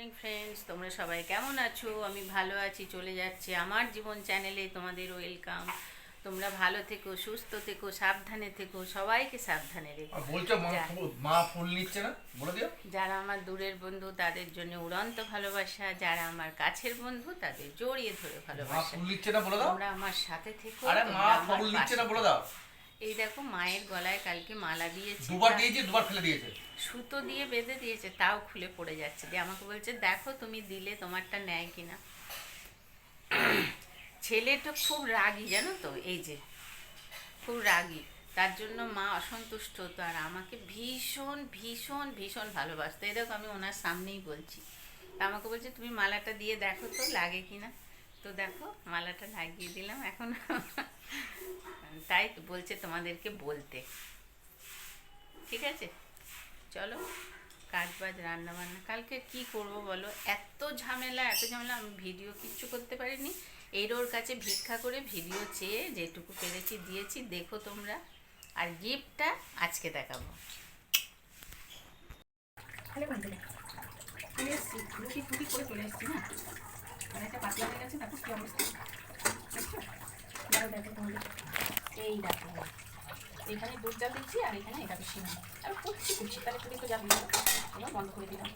Morning friends তোমরা সবাই কেমন আছো? আমি ভালো আছি চলে যাচ্ছে আমার জীবন চ্যানেলে তোমাদের ওয়েলকাম তোমরা ভালো থেকো সুস্থ থেকো সাবধানে থেকো সবাইকে সাবধানে রেখো। আর মা ফুল- নিচ্ছে না? বলে দিও। যারা আমার দূরের বন্ধু তাদের জন্য উড়ন্ত ভালোবাসা। যারা আমার কাছের বন্ধু তাদের জড়িয়ে ধরে ভালোবাসা। ফুল নিচ্ছে না বলে দাও। তোমরা আমার সাথে থেকো আরে মা ফুল নিচ্ছে না বলে দাও। এই দেখো মায়ের গলায় কালকে মালা দিয়েছি দুবার দিয়েছি দুবার ফেলে দিয়েছে। সুতো দিয়ে বেঁধে দিয়েছে তাও খুলে পড়ে যাচ্ছে। দিয়ে আমাকে বলছে দেখো তুমি দিলে তোমারটা নেয় কিনা? ছেলেটা খুব রাগী জানো তো এই যে। খুব রাগী। তার জন্য মা অসন্তুষ্ট হতো আর আমাকে ভীষণ ভীষণ ভীষণ ভালোবাসতো। এই দেখো আমি ওনার সামনেই বলছি। তা আমাকে বলছে তুমি মালাটা দিয়ে দেখো তো লাগে কিনা? তো দেখো মালাটা লাগিয়ে দিলাম এখন। তাই বলছে তোমাদেরকে বলতে। ঠিক আছে? চলো কাজ বাজ রান্না বান্না কালকে কি করব বলো? এত ঝামেলা এত ঝামেলা, আমি ভিডিও কিচ্ছু করতে পারিনি। এর ওর কাছে ভিক্ষা করে ভিডিও চেয়ে যেটুকু পেরেছি দিয়েছি, দেখো তোমরা। আর গিফটটা আজকে দেখাবো। করে চলে না? একটা পাতলা হয়ে গেছে, তারপর কি অবস্থা? দেখো তোমাদের। এই দেখো, এখানে দুধ জাল দিচ্ছি আর এখানে এটা বেশি না আর করছি করছি তাহলে তুমি তো যাবি এবার বন্ধ করে দিলাম।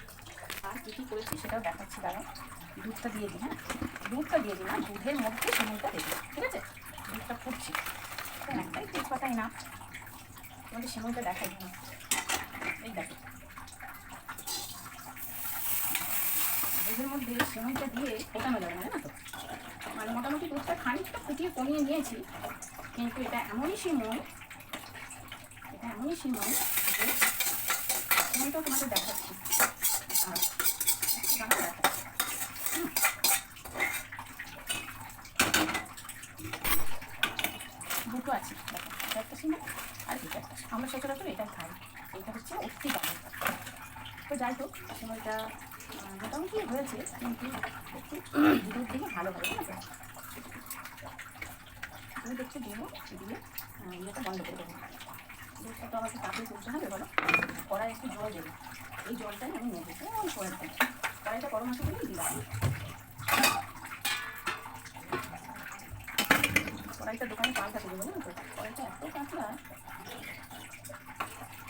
আর কী কী করেছি সেটাও দেখাচ্ছি, দাঁড়াও। দুধটা দিয়ে দিই হ্যাঁ? দুধটা দিয়ে দিলাম, দুধের মধ্যে সিমনটা দেবো ঠিক আছে? দুধটা ফুটছি একটাই তেজপাতাই না তোমাদের সিমনটা দেখাই দিলাম। এই দেখো। মধ্যে সিমেন্টটা দিয়ে ফোটানো যাবে না তো মানে মোটামুটি দুধটা খানিকটা ফুটিয়ে কমিয়ে নিয়েছি কিন্তু এটা এমনই সিমন এটা এমনই সিমন যে সিমনটাও তোমাকে দেখাচ্ছি আর দেখাচ্ছি। দুটো আছে এটা একটা সিমন আর এটা একটা আমরা সচরাচর এটা খাই এটা হচ্ছে ভালো তো যাই হোক সময়টা মোটামুটি হয়েছে, কিন্তু একটু দুধের দিকে ভালো হবে, ঠিক আছে? দুধ একটু দেবো দিয়ে ইয়েটা বন্ধ করে দেবো। দুধটা তো আমাকে তাপে তুলতে হবে, বলো। কড়াই একটু জল দেবো। এই জলটাই আমি নেব ওই কড়াইটা কড়াইটা গরম আছে বলেই দিলাম। কড়াইটা দোকানে পাল্টা করে দেবো তো? কড়াইটা এত পাতলা,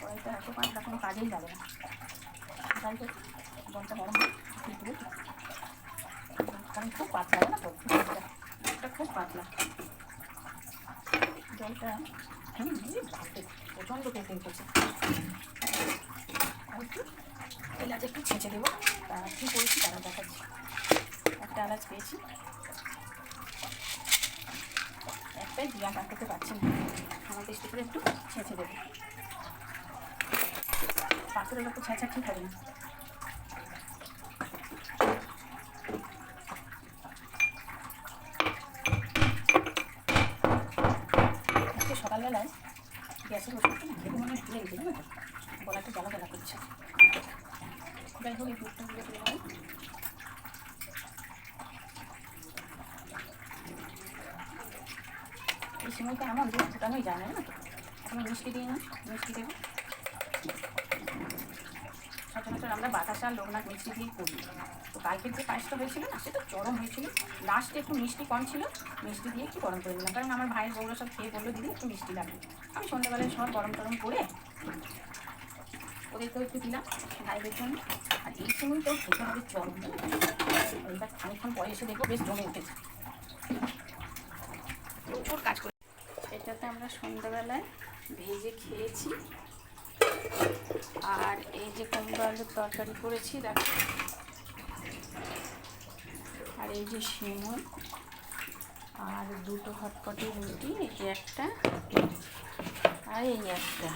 কড়াইটা এত পাতলা কোনো কাজেই লাগে না। হোক জলটা গরম কারণ খুব পাতলা খুব পাতলা। জলটা এই প্রচণ্ড আর একটু এলাচ একটু ছেঁচে দেবো, তা কী করেছি তারা দেখাচ্ছি। একটা এলাচ পেয়েছি। একটাই দিয়া কাটতে পারছি না। আমার বেশি একটু ছেঁচে দেবো। পাথরের একটু ছেঁচা ঠিক হবে না আজকে সকালবেলায় গ্যাসের ওষুধটা না, খেতে মনে ভুলে গেছে, জানো গলাটা জ্বালা জ্বালা করছে। যাই হোক, এই দুধটা গুলো করে নেব এই সময়টা এমন দুধ ফুটানোই যায় না জানো এখন মিষ্টি দিয়ে না মিষ্টি দেবো। সচরাচর আমরা বাতাসা লোকনাথ মিষ্টি দিয়ে করি। তো কালকের যে পায়েসটা হয়েছিল না, সেটা চরম হয়েছিল। লাস্টে একটু মিষ্টি কম ছিল, মিষ্টি দিয়ে একটু গরম করে দিলাম। কারণ আমার ভাইয়ের বউরা সব খেয়ে বলল, দিদি, একটু মিষ্টি লাগবে। আমি সন্ধ্যাবেলায় সব গরম টরম করে ওদেরকেও একটু দিলাম ভাইদের জন্য। আর এই সময়টাও খেতে হবে চরম। এইবার খানিক্ষণ পরে এসে দেখব বেশ জমে উঠেছে। প্রচুর কাজ করে। এটাতে আমরা সন্ধ্যাবেলায় ভেজে খেয়েছি। আর এই যে কুমড়ো আলুর তরকারি করেছি, দেখো। আর এই যে শিমুল, আর দুটো হটপটি রুটি, এই একটা, আর এই একটা।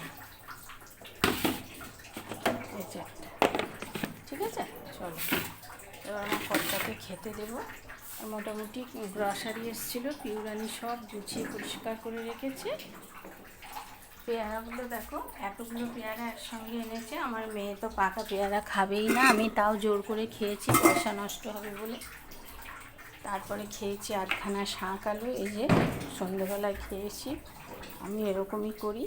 ঠিক আছে? চলো। এবার আমার কর্তাকে খেতে দেবো। মোটামুটি গ্রসারি এসেছিল, পিউরানি সব গুছিয়ে পরিষ্কার করে রেখেছে। পেয়ারাগুলো দেখো, এতগুলো পেয়ারা একসঙ্গে এনেছে। আমার মেয়ে তো পাকা পেয়ারা খাবেই না, আমি তাও জোর করে খেয়েছি, পয়সা নষ্ট হবে বলে। তারপরে খেয়েছি আটখানা শাঁক আলু, এই যে সন্ধেবেলায় খেয়েছি, আমি এরকমই করি।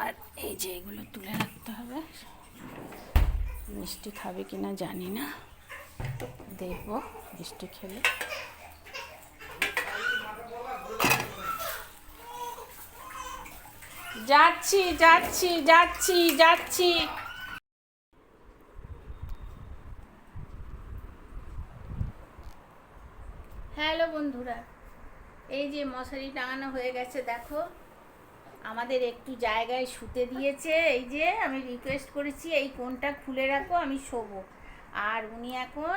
আর এই যে এগুলো তুলে রাখতে হবে। মিষ্টি খাবে কি না জানি না, দেখব মিষ্টি খেলে। যাচ্ছি যাচ্ছি যাচ্ছি যাচ্ছি। হ্যালো বন্ধুরা, এই যে মশারি টাঙানো হয়ে গেছে, দেখো। আমাদের একটু জায়গায় শুতে দিয়েছে, এই যে আমি রিকোয়েস্ট করেছি, এই কোনটা খুলে রাখো, আমি শোবো। আর উনি এখন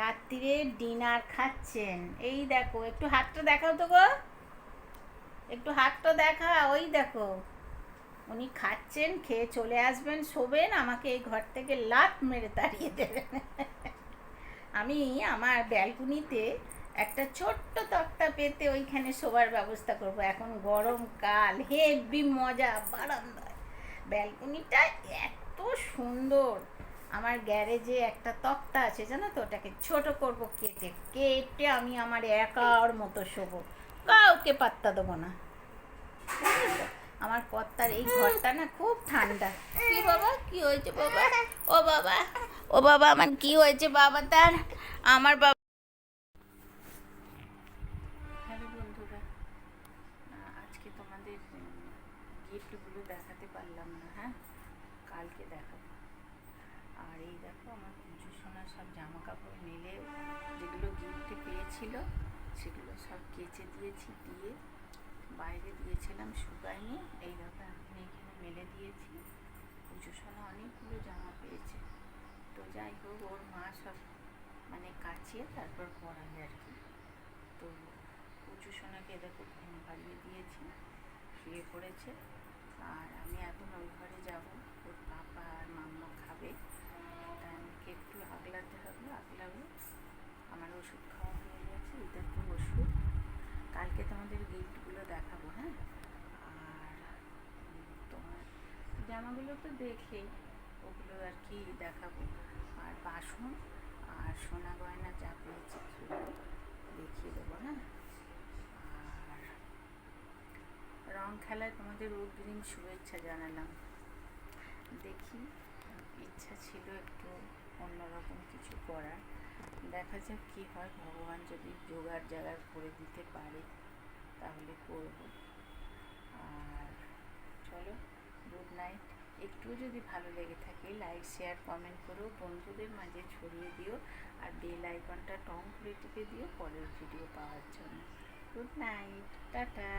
রাত্রিরে ডিনার খাচ্ছেন। এই দেখো, একটু হাতটা দেখাও তো গো। একটু হাতটা দেখা, ওই দেখো। উনি খাচ্ছেন, খেয়ে চলে আসবেন, শোবেন, আমাকে এই ঘর থেকে লাত মেরে তাড়িয়ে দেবেন। আমি আমার ব্যালকনিতে একটা ছোট্ট তক্তা পেতে ওইখানে শোবার ব্যবস্থা করব। এখন গরমকাল হেভি মজা, বারান্দায়। ব্যালকনিটা এত সুন্দর। আমার গ্যারেজে একটা তক্তা আছে, জানো তো? ওটাকে ছোট করব, কেটে কেটে আমি আমার একার মতো শোবো। কাউকে পাত্তা দেবো না। আমার কর্তার এই ঘরটা না খুব ঠান্ডা। কি বাবা, কি হয়েছে বাবা? ও বাবা ও বাবা, আমার কি হয়েছে বাবা তার? আমার বাবা বন্ধুরা আজকে তোমাদের গিফটগুলো দেখাতে পারলাম না হ্যাঁ? কালকে দেখাবো। আর এই দেখো, আমার সব জামা কাপড় মিলে, যেগুলো গিফটে সেগুলো সব কেচে দিয়েছি, দিয়ে বাইরে দিয়েছিলাম শুকায়নি এই দেখো এখন এখানে মেলে দিয়েছি। পুজো সোনা অনেকগুলো জামা পেয়েছে। তো যাই হোক, ওর মা সব মানে কাচিয়ে তারপর পরাবে আর কি। তো পুজো সোনাকে দেখো ঘুম পাড়িয়ে দিয়েছি, শুয়ে পড়েছে। আর আমি এখন ওই ঘরে যাব। ওর পাপা আর মাম্মা খাবে। তাই আমাকে একটু আগলাতে হবে, আগলাবো। আমার ওষুধ খাওয়া এটা তো ওষুধ। কালকে তোমাদের গিফটগুলো দেখাবো হ্যাঁ? আর তোমার জামাগুলো তো দেখে, ওগুলো আর কি দেখাবো। আর বাসন আর সোনা গয়না যা পেয়েছি দেখিয়ে দেবো হ্যাঁ? আর রং খেলায় তোমাদের অগ্রিম শুভেচ্ছা জানালাম। দেখি, ইচ্ছা ছিল একটু অন্যরকম কিছু করার। দেখা যাক কী হয়, ভগবান যদি জোগাড় জাগাড় করে দিতে পারে, তাহলে করব। আর চলো গুড নাইট একটুও যদি ভালো লেগে থাকে লাইক শেয়ার কমেন্ট করো। বন্ধুদের মাঝে ছড়িয়ে দিও আর বেল আইকনটা টং করে টিপে দিও পরের ভিডিও পাওয়ার জন্য। Good night tata.